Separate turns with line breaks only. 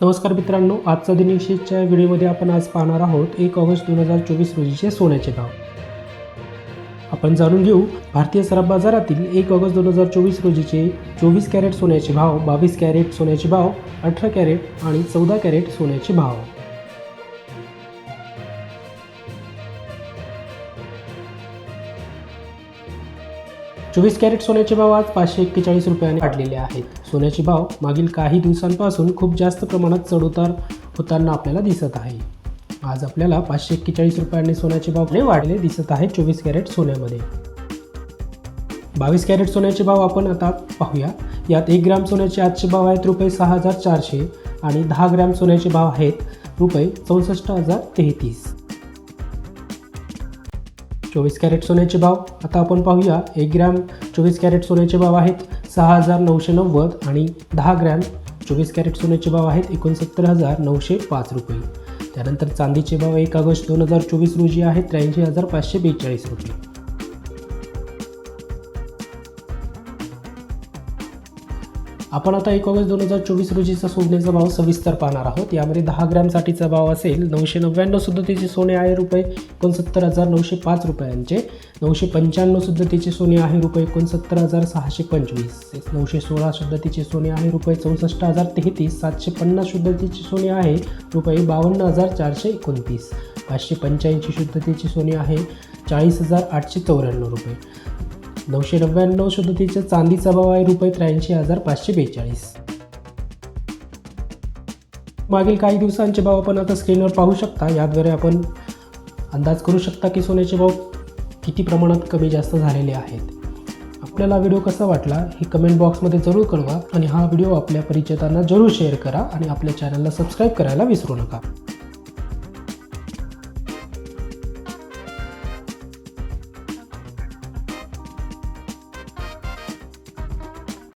नमस्कार मित्रांनो आजचा दिनविशेषच्या व्हिडिओमध्ये आपण आज पाहणार आहोत एक ऑगस्ट दोन हजार चोवीस रोजीचे सोन्याचे भाव. आपण जाणून घेऊ भारतीय सराफ बाजारातील एक ऑगस्ट दोन हजार चोवीस रोजीचे चोवीस कॅरेट सोन्याचे भाव बावीस कॅरेट सोन्याचे भाव अठरा कॅरेट आणि चौदा कॅरेट सोन्याचे भाव. चोवीस कॅरेट सोन्याचे भाव आज पाचशे एक्केचाळीस रुपयाने वाढलेले आहेत. सोन्याचे भाव मागील काही दिवसांपासून खूप जास्त प्रमाणात चढउतार होताना आपल्याला दिसत आहे. आज आपल्याला पाचशे एक्केचाळीस रुपयांनी सोन्याचे भाव लय वाढले दिसत आहेत चोवीस कॅरेट सोन्यामध्ये. बावीस कॅरेट सोन्याचे भाव आपण आता पाहूया. यात एक ग्रॅम सोन्याचे आजचे भाव आहेत रुपये सहा हजार चारशे आणि दहा ग्रॅम सोन्याचे भाव आहेत रुपये चौसष्ट हजार तेहतीस. चोवीस कॅरेट सोन्याचे भाव. आता आपण पाहूया एक ग्रॅम चोवीस कॅरेट सोन्याचे भाव आहेत सहा हजार नऊशे नव्वद आणि दहा ग्रॅम चोवीस कॅरेट सोन्याचे भाव आहेत एकोणसत्तर हजार नऊशे पाच रुपये. त्यानंतर चांदीचे भाव एक ऑगस्ट दोन हजार चोवीस रोजी आहेत त्र्याऐंशी हजार पाचशे बेचाळीस रुपये. आपण आता एक ऑगस्ट दोन हजार चोवीस रोजीचा सोन्याचा भाव सविस्तर पाहणार आहोत. यामध्ये दहा ग्रॅमसाठीचा भाव असेल नऊशे नव्याण्णव सुद्धतेचे सोने आहे रुपये एकोणसत्तर हजार नऊशे पाच रुपयांचे. नऊशे पंच्याण्णव सुद्धतेचे सोने आहे रुपये एकोणसत्तर हजार सहाशे पंचवीस. नऊशे सोळा शुद्धतेचे सोने आहे रुपये चौसष्ट हजार तेहतीस. सातशे पन्नास शुद्धतेचे सोने आहे रुपये बावन्न हजार चारशे एकोणतीस. पाचशे पंच्याऐंशी शुद्धतेचे सोने आहे चाळीस हजार आठशे चौऱ्याण्णव रुपये. नऊशे नव्याण्णव शुद्धतेच्या चांदीचा भाव आहे रुपये त्र्याऐंशी हजार पाचशे बेचाळीस. मागील काही दिवसांचे भाव आपण आता स्क्रीनवर पाहू शकता. याद्वारे आपण अंदाज करू शकता की सोन्याचे भाव किती प्रमाणात कमी जास्त झालेले आहेत. आपल्याला व्हिडिओ कसा वाटला हे कमेंट बॉक्समध्ये जरूर कळवा आणि हा व्हिडिओ आपल्या परिचितांना जरूर शेअर करा आणि आपल्या चॅनलला सबस्क्राईब करायला विसरू नका.